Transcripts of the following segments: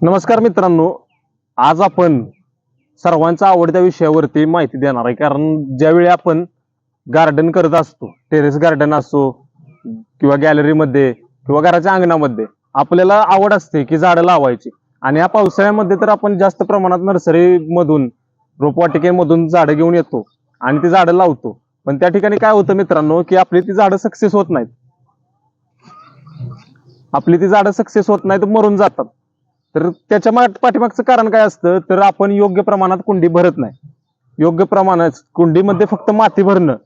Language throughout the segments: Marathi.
नमस्कार मित्रांनो आज आपण सर्वांच्या आवडत्या विषयावरती माहिती देणार आहे. कारण ज्यावेळी आपण गार्डन करत असतो टेरेस गार्डन असो किंवा गॅलरीमध्ये किंवा घराच्या अंगणामध्ये आपल्याला आवड असते की झाडं लावायची. आणि या पावसाळ्यामध्ये तर आपण जास्त प्रमाणात नर्सरीमधून रोपवाटिकेमधून झाडं घेऊन येतो आणि ती झाडं लावतो. पण त्या ठिकाणी काय होतं मित्रांनो की आपली ती झाडं सक्सेस होत नाहीत. आपली ती झाडं सक्सेस होत नाहीत मरून जातात. तर त्याच्या माग- पाठीमागचं कारण काय असतं? तर आपण योग्य प्रमाणात कुंडी भरत नाही. योग्य प्रमाणात कुंडीमध्ये फक्त माती भरणं.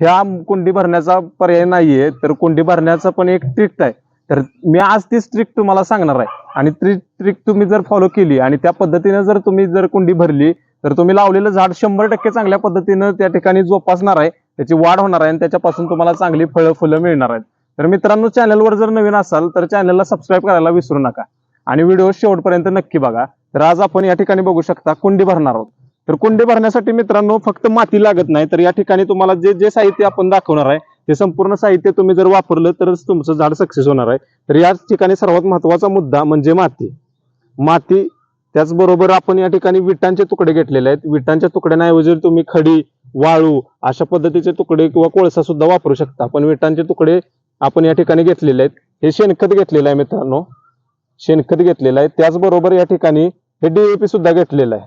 ह्या कुंडी भरण्याचा पर्याय नाहीये तर कुंडी भरण्याचा पण एक ट्रिक आहे. तर मी आज ती ट्रिक तुम्हाला सांगणार आहे. आणि ती ट्रिक तुम्ही जर फॉलो केली आणि त्या पद्धतीने जर तुम्ही जर कुंडी भरली तर तुम्ही लावलेलं झाड शंभर टक्के चांगल्या पद्धतीनं त्या ठिकाणी जोपासणार आहे. त्याची वाढ होणार आहे आणि त्याच्यापासून तुम्हाला चांगली फळं फुलं मिळणार आहेत. तर मित्रांनो चॅनलवर जर नवीन असाल तर चॅनलला सबस्क्राईब करायला विसरू नका. आणि व्हिडिओ शेवटपर्यंत नक्की बघा. तर आज आपण या ठिकाणी बघू शकता कुंडी भरणार आहोत. तर कुंडी भरण्यासाठी मित्रांनो फक्त माती लागत नाही. तर या ठिकाणी तुम्हाला जे जे साहित्य आपण दाखवणार आहे ते संपूर्ण साहित्य तुम्ही जर वापरलं तरच तुमचं झाड सक्सेस होणार आहे. तर या ठिकाणी सर्वात महत्त्वाचा मुद्दा म्हणजे माती. माती त्याचबरोबर आपण या ठिकाणी विटांचे तुकडे घेतलेले आहेत. विटांच्या तुकड्यांऐवजी तुम्ही खडी वाळू अशा पद्धतीचे तुकडे किंवा कोळसा सुद्धा वापरू शकता. पण विटांचे तुकडे आपण या ठिकाणी घेतलेले आहेत. हे शेणखत घेतलेलं आहे मित्रांनो. शेणखत घेतलेलं आहे. त्याचबरोबर या ठिकाणी हे डीएपी सुद्धा घेतलेलं आहे.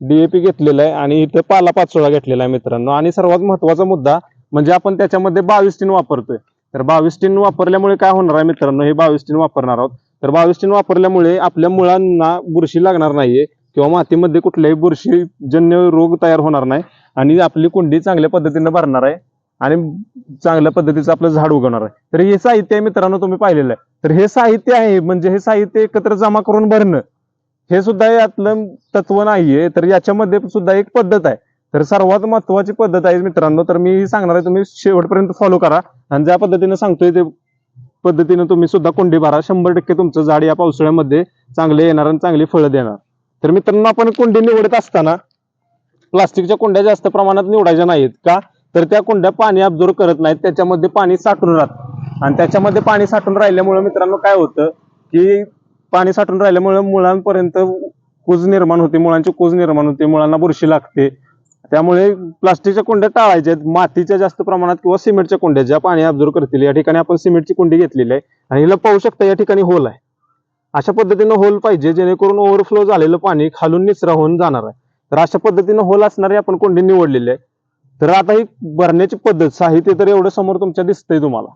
डीएपी घेतलेलं आहे आणि इथं पाला पाचोळा घेतलेला आहे मित्रांनो. आणि सर्वात महत्त्वाचा मुद्दा म्हणजे आपण त्याच्यामध्ये बावीस टीन वापरतोय. तर बावीस टीन वापरल्यामुळे काय होणार आहे मित्रांनो? हे बावीस टीन वापरणार आहोत. तर बावीस टीन वापरल्यामुळे आपल्या मुळांना बुरशी लागणार नाहीये किंवा मातीमध्ये कुठल्याही बुरशीजन्य रोग तयार होणार नाही आणि आपली कुंडी चांगल्या पद्धतीने भरणार आहे. आणि चांगल्या पद्धतीचं आपलं झाड उगवणार आहे. तर हे साहित्य आहे मित्रांनो तुम्ही पाहिलेलं आहे. तर हे साहित्य आहे म्हणजे हे साहित्य एकत्र जमा करून भरणं हे सुद्धा यातलं तत्व नाहीये. तर याच्यामध्ये सुद्धा एक पद्धत आहे. तर सर्वात महत्वाची पद्धत आहे मित्रांनो तर मी सांगणार आहे तुम्ही शेवटपर्यंत फॉलो करा. आणि ज्या पद्धतीने सांगतोय ते पद्धतीने तुम्ही सुद्धा कुंडी भरा. शंभर टक्के तुमचं झाड या पावसाळ्यामध्ये चांगले येणार आणि चांगली फळं देणार. तर मित्रांनो आपण कुंडी निवडत असताना प्लास्टिकच्या कुंड्या जास्त प्रमाणात निवडायच्या नाहीत का? तर त्या कुंड्या पाणी अब्झॉर्व करत नाहीत त्याच्यामध्ये पाणी साठून राहतं. आणि त्याच्यामध्ये पाणी साठून राहिल्यामुळे मित्रांनो काय होतं की पाणी साठून राहिल्यामुळे मुळांपर्यंत कूज निर्माण होते मुळांची कूज निर्माण होते मुळांना बुरशी लागते. त्यामुळे प्लास्टिकच्या कुंड्या टाळायच्या आहेत मातीच्या जास्त प्रमाणात किंवा सिमेंटच्या कुंड्या ज्या पाणी अब्झॉर्व करतील या ठिकाणी आपण सिमेंटची कुंडी घेतलेली आहे. आणि हिला पाहू शकता या ठिकाणी होल आहे. अशा पद्धतीनं होल पाहिजे जेणेकरून ओव्हरफ्लो झालेलं पाणी खालून निचरा होऊन जाणार आहे. तर अशा पद्धतीनं होल असणारी आपण कुंडी निवडलेली आहे. तर आता ही भरण्याची पद्धत साहित्य तर एवढं समोर तुमच्या दिसतंय तुम्हाला.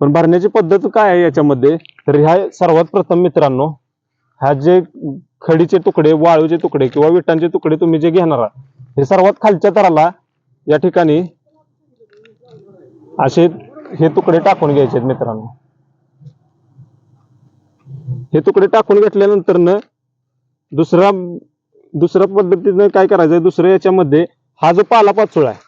पण भरण्याची पद्धत काय आहे याच्यामध्ये? तर ह्या सर्वात प्रथम मित्रांनो ह्या जे खडीचे तुकडे वाळूचे तुकडे किंवा विटांचे तुकडे तुम्ही जे घेणार आहात हे सर्वात खालच्या तराला या ठिकाणी असे हे तुकडे टाकून घ्यायचे आहेत मित्रांनो. हे तुकडे टाकून घेतल्यानंतर न दुसरा दुसऱ्या पद्धतीनं काय करायचंय? दुसऱ्या याच्यामध्ये हा जो पालापाचोळा आहे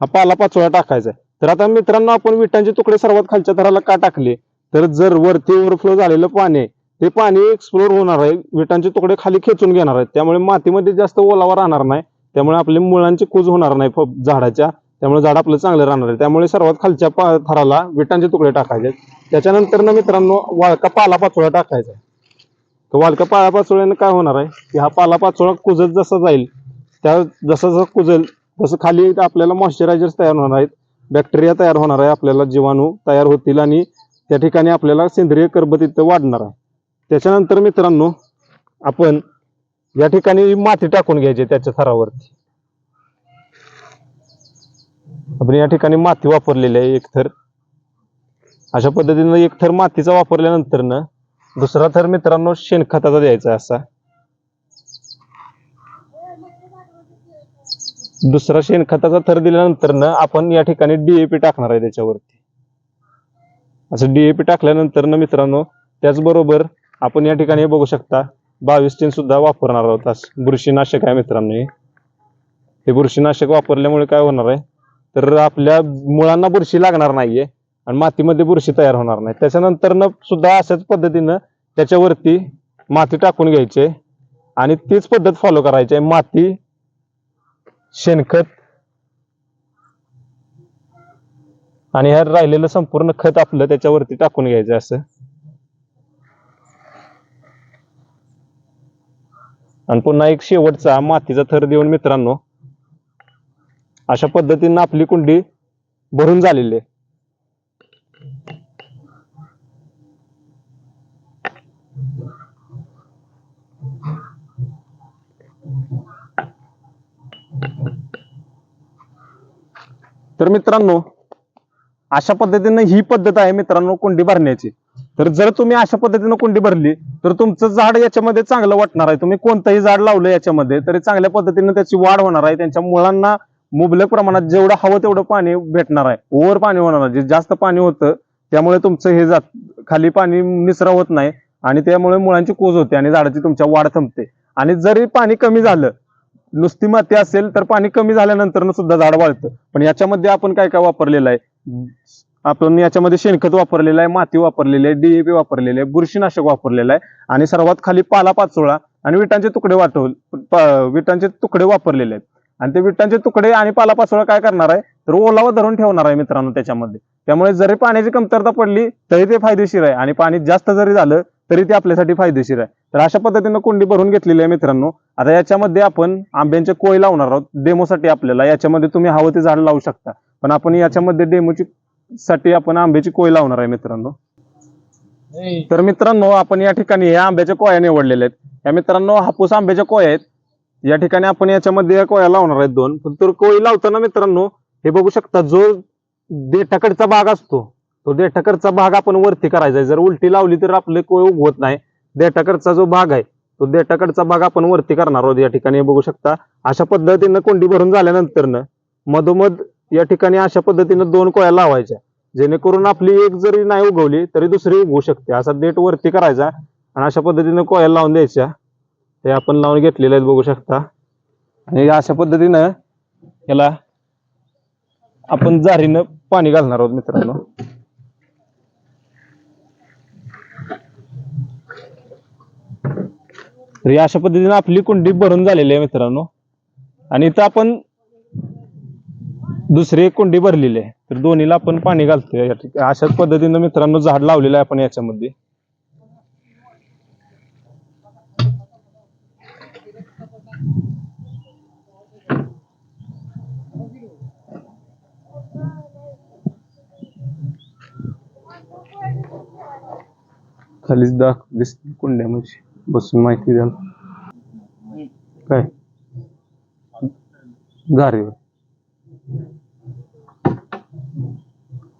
हा पालापाचोळा टाकायचा आहे. तर आता मित्रांनो आपण विटांचे तुकडे सर्वात खालच्या थराला का टाकले? तर जर वरती ओव्हरफ्लो झालेलं पाणी आहे, ते पाणी एक्सप्लोर होणार आहे. विटांचे तुकडे खाली खेचून घेणार आहेत. त्यामुळे मातीमध्ये जास्त ओलावा राहणार नाही. त्यामुळे आपले मुळांची कूज होणार नाही झाडाच्या. त्यामुळे झाड आपलं चांगलं राहणार आहे. त्यामुळे सर्वात खालच्या पा- थराला विटांचे तुकडे टाकायचे त्याच्यानंतर ना मित्रांनो वाळका पाला पाचोळा टाकायचा तर वाळका पाला पाचोळ्यानं काय होणार आहे? की हा पाला पाचोळा कुजत जसा जाईल त्या जसं जसं कुजेल तसं खाली आपल्याला मॉइश्चरायझर्स तयार होणार आहेत. बॅक्टेरिया तयार होणार आहे आपल्याला जीवाणू तयार होतील आणि त्या ठिकाणी आपल्याला सेंद्रिय कर्ब तिथं वाढणार आहे. त्याच्यानंतर मित्रांनो आपण या ठिकाणी माती टाकून घ्यायची त्याच्या थरावरती. आपण या ठिकाणी माती वापरलेली आहे एक थर. अशा पद्धतीनं एक थर मातीचा वापरल्यानंतर न दुसरा थर मित्रांनो शेणखताचा द्यायचा असा. दुसरा शेणखताचा थर दिल्यानंतर न आपण या ठिकाणी डीएपी टाकणार आहे त्याच्यावरती. असं डीएपी टाकल्यानंतर ना मित्रांनो त्याचबरोबर आपण या ठिकाणी बघू शकता बावीस टीन सुद्धा वापरणार आहोत असं बुरशीनाशक आहे मित्रांनो हे. बुरशीनाशक वापरल्यामुळे काय होणार आहे? तर आपल्या मुळांना बुरशी लागणार नाहीये आणि मातीमध्ये बुरशी तयार होणार नाही. त्याच्यानंतर न सुद्धा अशाच पद्धतीनं त्याच्यावरती माती टाकून घ्यायची आणि तीच पद्धत फॉलो करायची आहे. माती शेणखत आणि ह्या राहिलेलं संपूर्ण खत आपलं त्याच्यावरती टाकून घ्यायचं असं. आणि पुन्हा एक शेवटचा मातीचा थर देऊन मित्रांनो अशा पद्धतीनं आपली कुंडी भरून झालेली आहे. तर मित्रांनो अशा पद्धतीनं ही पद्धत आहे मित्रांनो कुंडी भरण्याची. तर जर तुम्ही अशा पद्धतीनं कुंडी भरली तर तुमचं झाड याच्यामध्ये चांगलं वाटणार आहे. तुम्ही कोणतंही झाड लावलं याच्यामध्ये तरी चांगल्या पद्धतीनं त्याची वाढ होणार आहे. त्यांच्या मुळांना मुबलक प्रमाणात जेवढं हवं तेवढं पाणी भेटणार आहे. ओव्हर पाणी होणार आहे. जे जास्त पाणी होतं त्यामुळे तुमचं हे जात खाली पाणी निसरा होत नाही आणि त्यामुळे मुळांची कोज होते आणि झाडाची तुमच्या वाढ थांबते. आणि जरी पाणी कमी झालं नुसती माती असेल तर पाणी कमी झाल्यानंतर सुद्धा झाड वाढतं पण याच्यामध्ये आपण काय काय वापरलेलं आहे? आपण याच्यामध्ये शेणखत वापरलेलं आहे माती वापरलेली आहे डीएपी वापरलेले आहे बुरशीनाशक वापरलेलं आहे आणि सर्वात खाली पाला पाचोळा आणि विटांचे तुकडे वाटव विटांचे तुकडे वापरलेले आहेत. आणि ते विटांचे तुकडे आणि पालापाचोळा काय करणार आहे? तर ओलावा धरून ठेवणार आहे मित्रांनो त्याच्यामध्ये. त्यामुळे जरी पाण्याची कमतरता पडली तरी ते फायदेशीर आहे आणि पाणी जास्त जरी झालं तरी ते आपल्यासाठी फायदेशीर आहे. तर अशा पद्धतीनं कुंडी भरून घेतलेली आहे मित्रांनो. आता याच्यामध्ये आपण आंब्यांचे कोय लावणार आहोत. डेमोसाठी आपल्याला याच्यामध्ये तुम्ही हवं ते झाड लावू शकता. पण आपण याच्यामध्ये डेमोची साठी आपण आंब्याची कोय लावणार आहे मित्रांनो. तर मित्रांनो आपण या ठिकाणी या आंब्याच्या कोया निवडलेल्या आहेत. या मित्रांनो हापूस आंब्याच्या कोया आहेत. या ठिकाणी आपण याच्यामध्ये या कोया लावणार आहेत दोन. पण तर कोळी लावताना मित्रांनो हे बघू शकता जो देठाकडचा भाग असतो तो देठाकरचा भाग आपण वरती करायचा आहे. जर उलटी लावली तर आपले कोय उगवत नाही. देठाकरचा जो भाग आहे तो देठाकडचा भाग आपण वरती करणार आहोत या ठिकाणी. बघू शकता अशा पद्धतीनं कोंडी भरून झाल्यानंतर मधोमध या ठिकाणी अशा पद्धतीनं दोन कोळ्या लावायच्या. जेणेकरून आपली एक जरी नाही उगवली तरी दुसरी उगवू शकते. असा देठ वरती करायचा आणि अशा पद्धतीनं कोळ्या लावून द्यायच्या. हे आपण लावून घेतलेले आहेत बघू शकता. आणि अशा पद्धतीनं याला आपण जारीनं पाणी घालणार आहोत मित्रांनो. तर या अशा पद्धतीने आपली कुंडी भरून झालेली आहे मित्रांनो. आणि इथं आपण दुसरी एक कुंडी भरलेली आहे. तर दोन्हीला आपण पाणी घालतोय. अशाच पद्धतीनं मित्रांनो झाड लावलेलं आहे आपण याच्यामध्ये. खालीच दाख दिस कुंड्यामध्ये बसून माहिती द्याल काय? झाले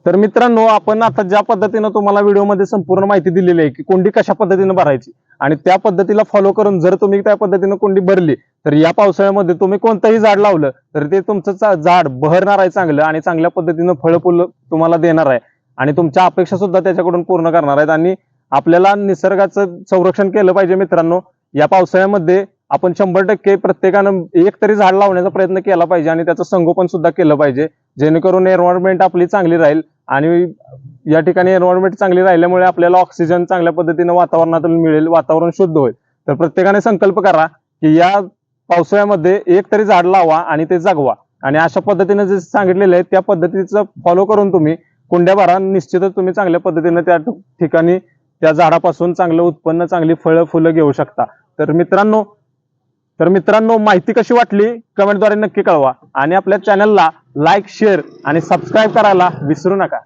तर मित्रांनो आपण आता ज्या पद्धतीनं तुम्हाला व्हिडिओमध्ये संपूर्ण माहिती दिलेली आहे की कोंडी कशा पद्धतीनं भरायची आणि त्या पद्धतीला फॉलो करून जर तुम्ही त्या पद्धतीनं कोंडी भरली तर या पावसाळ्यामध्ये तुम्ही कोणतंही झाड लावलं तर ते तुमचं झाड बहरणार आहे चांगलं आणि चांगल्या पद्धतीनं फळ फुलं तुम्हाला देणार आहे आणि तुमच्या अपेक्षा सुद्धा त्याच्याकडून पूर्ण करणार आहेत आणि आपल्याला निसर्गाचं संरक्षण केलं पाहिजे मित्रांनो. या पावसाळ्यामध्ये आपण शंभर टक्के प्रत्येकानं एक तरी झाड लावण्याचा प्रयत्न केला पाहिजे आणि त्याचं संगोपन सुद्धा केलं पाहिजे. जेणेकरून एन्व्हायरमेंट आपली चांगली राहील आणि या ठिकाणी एन्व्हायरमेंट चांगली राहिल्यामुळे आपल्याला ऑक्सिजन चांगल्या पद्धतीने वातावरणातून मिळेल वातावरण शुद्ध होईल. तर प्रत्येकाने संकल्प करा की या पावसाळ्यामध्ये एक तरी झाड लावा आणि ते जगवा. आणि अशा पद्धतीने जे सांगितलेलं आहे त्या पद्धतीचं फॉलो करून तुम्ही कुंड्या भरा. निश्चितच तुम्ही चांगल्या पद्धतीने त्या ठिकाणी त्या झाडापासून चांगलं उत्पन्न चांगली फळं फुलं घेऊ शकता. तर मित्रांनो तर मित्रांनो माहिती कशी वाटली? कमेंटद्वारे नक्की कळवा. आणि आपल्या चॅनलला लाईक शेअर आणि सबस्क्राईब करायला विसरू नका.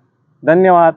धन्यवाद.